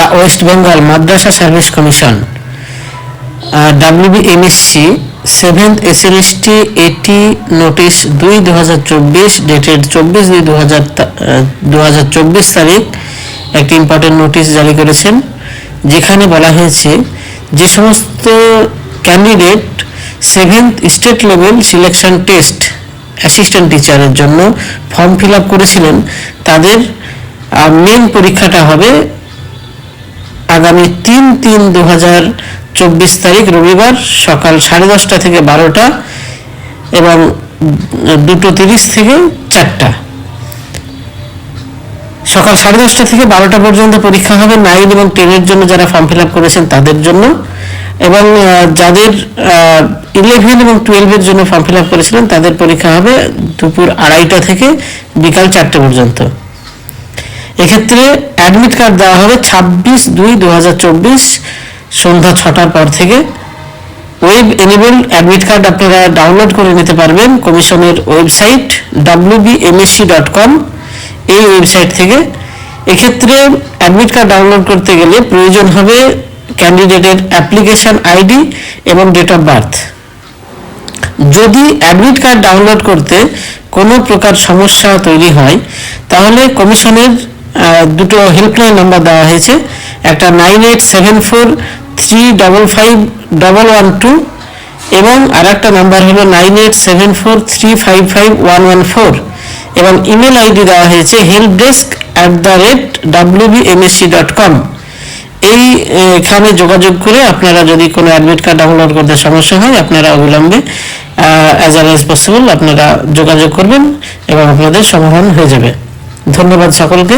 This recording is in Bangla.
The West Bengal Madrasah service commission WBMSC seventh SLST এটি নোটিশ দুই দু হাজার চব্বিশ ডেটেড চব্বিশ দুই দু হাজার দু হাজার চব্বিশ তারিখ, একটি ইম্পর্টেন্ট নোটিশ জারি করেছেন, যেখানে বলা হয়েছে যে সমস্ত candidate seventh state level selection test assistant টিচারের জন্য ফর্ম ফিল আপ করেছিলেন, তাদের মেন পরীক্ষাটা হবে আগামী তিন তিন দু হাজার চব্বিশ তারিখ রবিবার সকাল সাড়ে দশটা থেকে বারোটা এবং দুটো তিরিশ থেকে চারটা। সকাল সাড়ে দশটা থেকে বারোটা পর্যন্ত পরীক্ষা হবে নাইন এবং টেনের জন্য যারা ফর্ম ফিল আপ করেছেন তাদের জন্য। এবং যাদের ইলেভেন এবং টুয়েলভের জন্য ফর্ম ফিল আপ করেছিলেন তাদের পরীক্ষা হবে দুপুর আড়াইটা থেকে বিকাল চারটে পর্যন্ত। এক্ষেত্রে অ্যাডমিট কার্ড দেওয়া হবে ছাব্বিশ দুই দু সন্ধ্যা ছটার পর থেকে। ওয়েব এনেবল অ্যাডমিট কার্ড আপনারা ডাউনলোড করে নিতে পারবেন কমিশনের ওয়েবসাইট ডাব্লিউবিএমএসসি ডট কম এই ওয়েবসাইট থেকে। এক্ষেত্রে অ্যাডমিট কার্ড ডাউনলোড করতে গেলে প্রয়োজন হবে ক্যান্ডিডেটের অ্যাপ্লিকেশন আইডি এবং ডেট অফ বার্থ যদি অ্যাডমিট কার্ড ডাউনলোড করতে কোনো প্রকার সমস্যা তৈরি হয়, তাহলে কমিশনের দুটো হেল্পলাইন নাম্বার দেওয়া হয়েছে। একটা nine eight seven four three double five double one two এবং আর একটা নাম্বার হলো nine eight seven four three five five one one four এবং ইমেল আইডি দেওয়া হয়েছে help desk at the rate W WBMSC dot com এই এখানে যোগাযোগ করে আপনারা যদি কোনো অ্যাডমিট কার্ড ডাউনলোড করতে সমস্যা হয়, আপনারা অবিলম্বে অ্যাজ আর্লি অ্যাজ পসিবল আপনারা যোগাযোগ করবেন এবং আপনাদের সমাধান হয়ে যাবে। ধন্যবাদ সকলকে।